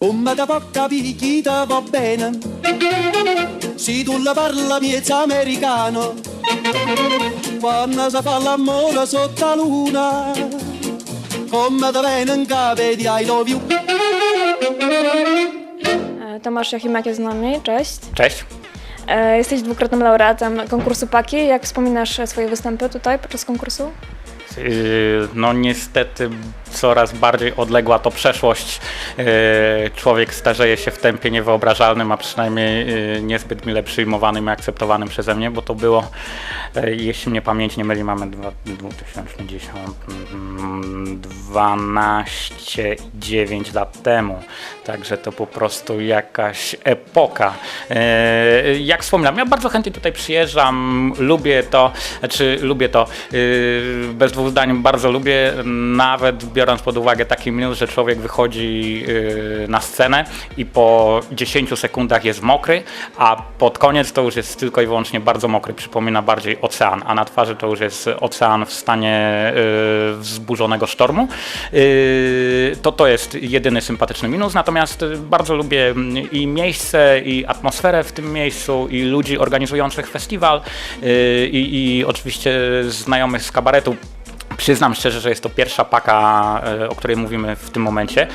Come da chi te va bene Se tu la parla miezza americano Quando si fa l'amore sotto la luna Come te viene in capo di I love you E, Tomasz Jachimak jest z nami, cześć. Cześć. E, Jesteś dwukrotnym laureatem konkursu PAKI. Jak wspominasz swoje występy tutaj podczas konkursu? Yy, No niestety coraz bardziej odległa to przeszłość. Yy, Człowiek starzeje się w tempie niewyobrażalnym, a przynajmniej yy, niezbyt mile przyjmowanym i akceptowanym przeze mnie, bo to było, yy, jeśli mnie pamięć nie myli, mamy dwa- 2010, mm, 12 i 9 lat temu. Także to po prostu jakaś epoka. Jak wspominam, ja bardzo chętnie tutaj przyjeżdżam, lubię to, znaczy lubię to, bez dwóch zdań bardzo lubię, nawet biorąc pod uwagę taki minus, że człowiek wychodzi yy, na scenę i po 10 sekundach jest mokry, a pod koniec to już jest tylko i wyłącznie bardzo mokry, przypomina bardziej ocean, a na twarzy to już jest ocean w stanie yy, wzburzonego sztormu. Yy, To to jest jedyny sympatyczny minus, natomiast bardzo lubię mm, i miejsce, i atmosferę w tym miejscu, i ludzi organizujących festiwal, i, i oczywiście znajomych z kabaretu. Przyznam szczerze, że jest to pierwsza paka, e, o której mówimy w tym momencie,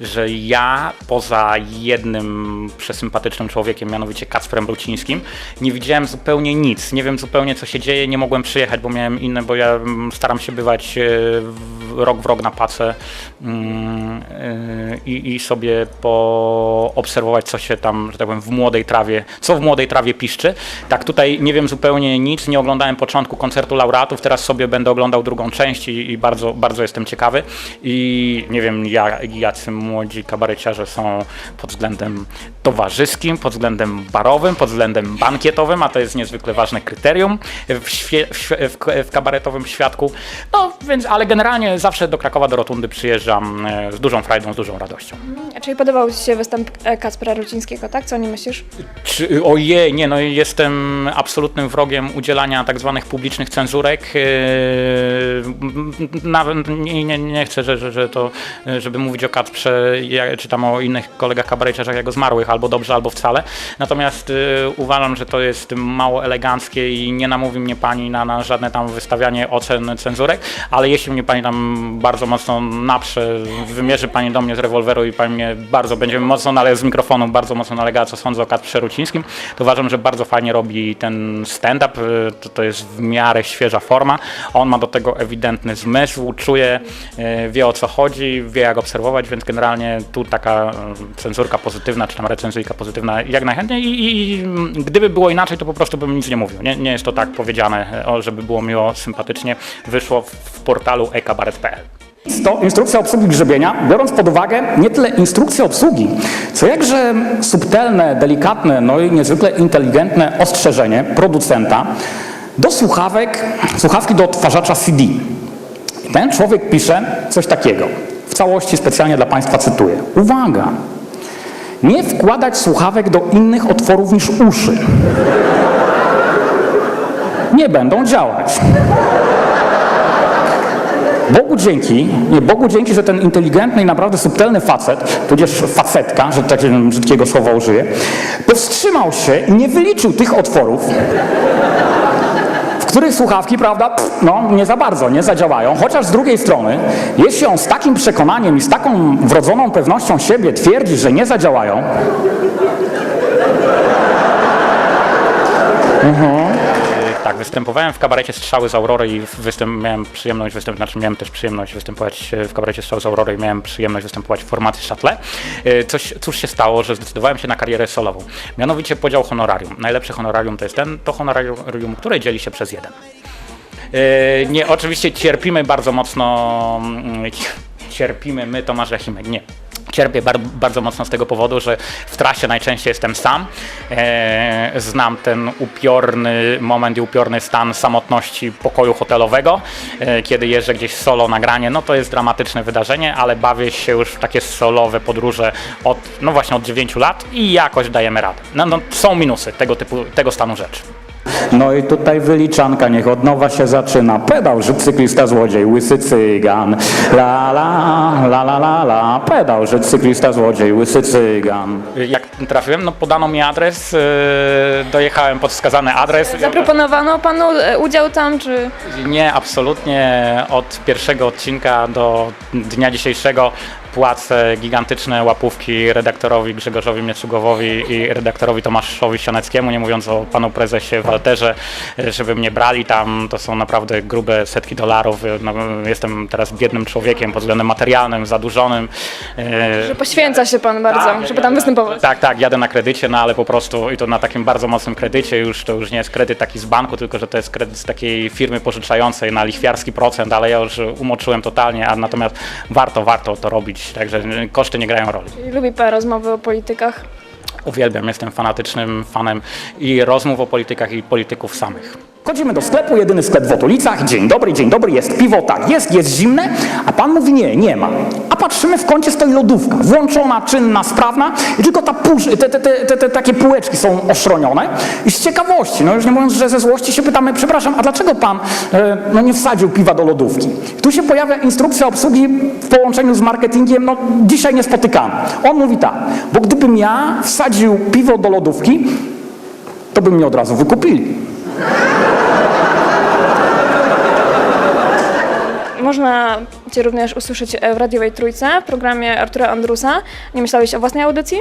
że ja poza jednym przesympatycznym człowiekiem, mianowicie Kacprem Brucińskim, nie widziałem zupełnie nic. Nie wiem zupełnie co się dzieje, nie mogłem przyjechać, bo miałem inne, bo ja mm, staram się bywać e, w- rok w rok na pace mm, e, i, i sobie poobserwować, co się tam, że tak powiem, w młodej trawie, co w młodej trawie piszczy. Tak tutaj nie wiem zupełnie nic, nie oglądałem początku koncertu laureatów, teraz sobie będę oglądał drugą część i, i bardzo, bardzo jestem ciekawy. I nie wiem, ja, jacy młodzi kabareciarze są pod względem towarzyskim, pod względem barowym, pod względem bankietowym, a to jest niezwykle ważne kryterium w, w, w, kabaretowym świadku. No więc, ale generalnie zawsze do Krakowa, do Rotundy przyjeżdżam e, z dużą frajdą, z dużą radością. E, Czyli podobał Ci się występ e, Kacpra Rucińskiego, tak? Co o nim myślisz? Czy, ojej, nie, no jestem absolutnym wrogiem udzielania tak zwanych publicznych cenzurek. M, Nawet nie, nie, nie chcę, że, że, że to, żeby mówić o Kacprze, czy tam o innych kolegach kabareciarzach jako zmarłych, albo dobrze, albo wcale. Natomiast uważam, że to jest mało eleganckie i nie namówi mnie pani na, na żadne tam wystawianie ocen cenzurek, ale jeśli mnie pani tam bardzo mocno naprze, wymierzy pani do mnie z rewolweru i pani mnie bardzo będzie mocno, ale z mikrofonu bardzo mocno nalegała, co sądzę o Kacprze Rucińskim, to uważam, że bardzo fajnie robi ten stand-up, y, to, to jest w miarę świeża forma, on ma do tego ewidentny zmysł, czuje, y, wie o co chodzi, wie jak obserwować, więc generalnie tu taka y, cenzurka pozytywna, czy tam recenzyjka pozytywna jak najchętniej. I, i, gdyby było inaczej, to po prostu bym nic nie mówił. Nie, nie jest to tak powiedziane, żeby było miło, sympatycznie, wyszło w, portalu ekabaret.pl. To instrukcja obsługi grzebienia, biorąc pod uwagę nie tyle instrukcję obsługi, co jakże subtelne, delikatne, no i niezwykle inteligentne ostrzeżenie producenta do słuchawek, słuchawki do odtwarzacza CD. Ten człowiek pisze coś takiego. W całości specjalnie dla Państwa cytuję. Uwaga! Nie wkładać słuchawek do innych otworów niż uszy. Nie będą działać. Bogu dzięki, nie Bogu dzięki, że ten inteligentny i naprawdę subtelny facet, tudzież facetka, że takiego brzydkiego słowa użyję, powstrzymał się i nie wyliczył tych otworów, w których słuchawki, prawda, pff, no nie za bardzo, nie zadziałają. Chociaż z drugiej strony, jeśli on z takim przekonaniem i z taką wrodzoną pewnością siebie twierdzi, że nie zadziałają, Tak, występowałem w kabarecie Strzały z Aurory i występ, miałem przyjemność występ, znaczy miałem też przyjemność występować e, w kabarecie Strzały z Aurory i miałem przyjemność występować w formacji Châtelet. E, Coś, cóż się stało, że zdecydowałem się na karierę solową. Mianowicie podział honorarium. Najlepsze honorarium to jest ten, to honorarium, które dzieli się przez jeden. E, Nie, oczywiście cierpimy bardzo mocno, mm, cierpimy my, Tomasz Jachimek, nie. Cierpię bar bardzo mocno z tego powodu, że w trasie najczęściej jestem sam. E, znam ten upiorny moment i upiorny stan samotności pokoju hotelowego. E, kiedy jeżdżę gdzieś solo nagranie, no to jest dramatyczne wydarzenie, ale bawię się już w takie solowe podróże od, no właśnie od 9 lat i jakoś dajemy radę. No, no, są minusy tego typu, tego stanu rzeczy. No i tutaj wyliczanka niech od nowa się zaczyna. Pedał, że cyklista złodziej, łysy cygan. La la, la la la la. Pedał, że cyklista złodziej, łysy cygan. Jak trafiłem, no podano mi adres, yy, dojechałem pod wskazany adres. Zaproponowano panu e, udział tam, czy Nie, absolutnie od pierwszego odcinka do dnia dzisiejszego płacę gigantyczne łapówki redaktorowi Grzegorzowi Mieczugowowi i redaktorowi Tomaszowi Sioneckiemu, nie mówiąc o panu prezesie Walterze, żeby mnie brali tam, to są naprawdę grube setki dolarów. No, jestem teraz biednym człowiekiem pod względem materialnym, zadłużonym. E, że poświęca się pan bardzo, żeby tam występować? tak, tak, jadę na kredycie, no ale po prostu i to na takim bardzo mocnym kredycie już, to już nie jest kredyt taki z banku, tylko że to jest kredyt z takiej firmy pożyczającej na lichwiarski procent, ale ja już umoczyłem totalnie, a natomiast warto, warto to robić, także koszty nie grają roli. Lubi pan rozmowy o politykach? Uwielbiam, jestem fanatycznym fanem i rozmów o politykach i polityków samych. Chodzimy do sklepu, jedyny sklep w Otulicach. Dzień dobry, dzień dobry, jest piwo, tak, jest, jest zimne, a pan mówi nie, nie ma. A patrzymy, w kącie stoi lodówka, włączona, czynna, sprawna i tylko ta pusz, te, te, te, te, takie półeczki są oszronione. I z ciekawości, no już nie mówiąc, że ze złości się pytamy, przepraszam, a dlaczego pan e, no nie wsadził piwa do lodówki? Tu się pojawia instrukcja obsługi w połączeniu z marketingiem, no dzisiaj niespotykany. On mówi tak, bo gdybym ja wsadził piwo do lodówki, to by mnie od razu wykupili. Można Cię również usłyszeć e, w radiowej trójce w programie Artura Andrusa. Nie myślałeś o własnej audycji?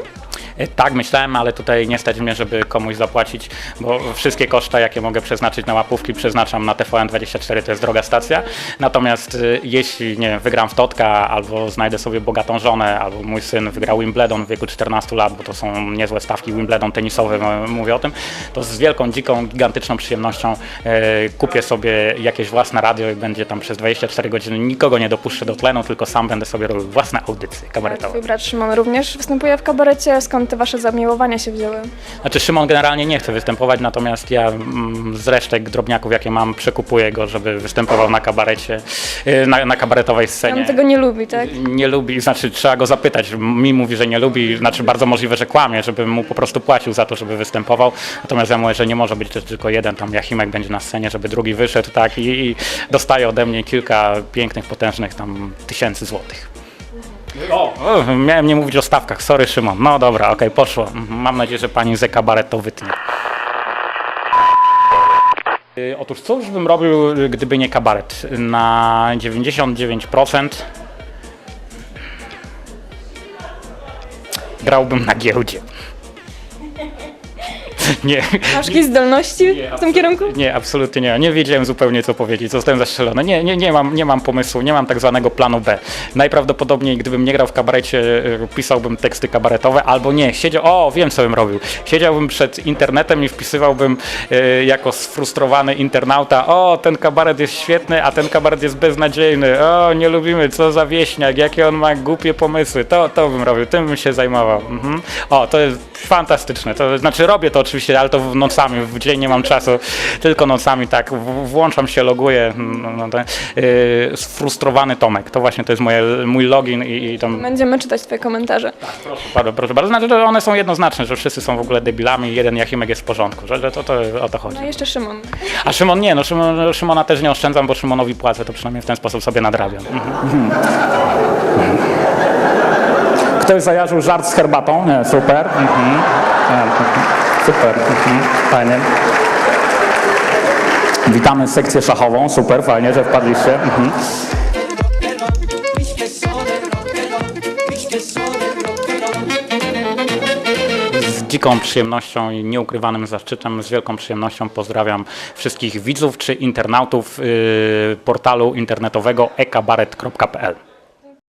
E, Tak, myślałem, ale tutaj nie stać mnie, żeby komuś zapłacić, bo wszystkie koszta, jakie mogę przeznaczyć na łapówki, przeznaczam na TVN24, to jest droga stacja. Natomiast y, jeśli, nie wiem, wygram w Totka, albo znajdę sobie bogatą żonę, albo mój syn wygrał Wimbledon w wieku 14 lat, bo to są niezłe stawki Wimbledon tenisowy, m- mówię o tym, to z wielką, dziką, gigantyczną przyjemnością e, kupię sobie jakieś własne radio i będzie tam przez 24 godziny, nikogo nie dopuszczę do tlenu, tylko sam będę sobie robił własne audycje kabaretowe. Twój brat Szymon również występuje w kabarecie. Skąd te wasze zamiłowania się wzięły? Znaczy Szymon generalnie nie chce występować, natomiast ja mm, z resztek drobniaków, jakie mam, przekupuję go, żeby występował na kabarecie, y, na, na kabaretowej scenie. On tego nie lubi, tak? Nie lubi, znaczy trzeba go zapytać. Mi mówi, że nie lubi, znaczy bardzo możliwe, że kłamie, żebym mu po prostu płacił za to, żeby występował. Natomiast ja mówię, że nie może być też tylko jeden, tam Jachimek będzie na scenie, żeby drugi wyszedł, tak, i, i dostaje ode mnie kilka pięknych, potężnych tam tysięcy złotych. O, miałem nie mówić o stawkach, sorry Szymon. No dobra, okej, poszło. Mhm, Mam nadzieję, że pani ze kabaret to wytnie. Y, Otóż już bym robił, y, gdyby nie kabaret? Na 99% grałbym na giełdzie. Nie, Masz jakieś zdolności w tym kierunku? nie, absolutnie nie. Nie wiedziałem zupełnie co powiedzieć, zostałem zastrzelony. Nie, nie, nie, mam, nie mam pomysłu, nie mam tak zwanego planu B. Najprawdopodobniej, gdybym nie grał w kabarecie, y, pisałbym teksty kabaretowe, albo nie, siedział, o, wiem co bym robił. Siedziałbym przed internetem i wpisywałbym y, jako sfrustrowany internauta, o, ten kabaret jest świetny, a ten kabaret jest beznadziejny, o, nie lubimy, co za wieśniak, jakie on ma głupie pomysły. To, to bym robił, tym bym się zajmował. Mhm. O, to jest fantastyczne. To znaczy robię to oczywiście, ale to nocami, w dzień nie mam czasu, tylko nocami tak, w- włączam się, loguję. No, no, yy, sfrustrowany Tomek, to właśnie to jest moje, mój login i, i tam Będziemy czytać twoje komentarze. proszę bardzo, proszę bardzo. Znaczy, że one są jednoznaczne, że wszyscy są w ogóle debilami i jeden Jachimek jest w porządku, że, że to, to o to chodzi. No i jeszcze Szymon. A Szymon nie, no Szymon, Szymona też nie oszczędzam, bo Szymonowi płacę, to przynajmniej w ten sposób sobie nadrabiam. Mhm. Ktoś zajarzył żart z herbatą? Nie, super. Mhm. Super. Mhm. Fajnie. Witamy sekcję szachową. Super, fajnie, że wpadliście. Mhm. Dziką przyjemnością i nieukrywanym zaszczytem, z wielką przyjemnością pozdrawiam wszystkich widzów czy internautów yy, portalu internetowego ekabaret.pl.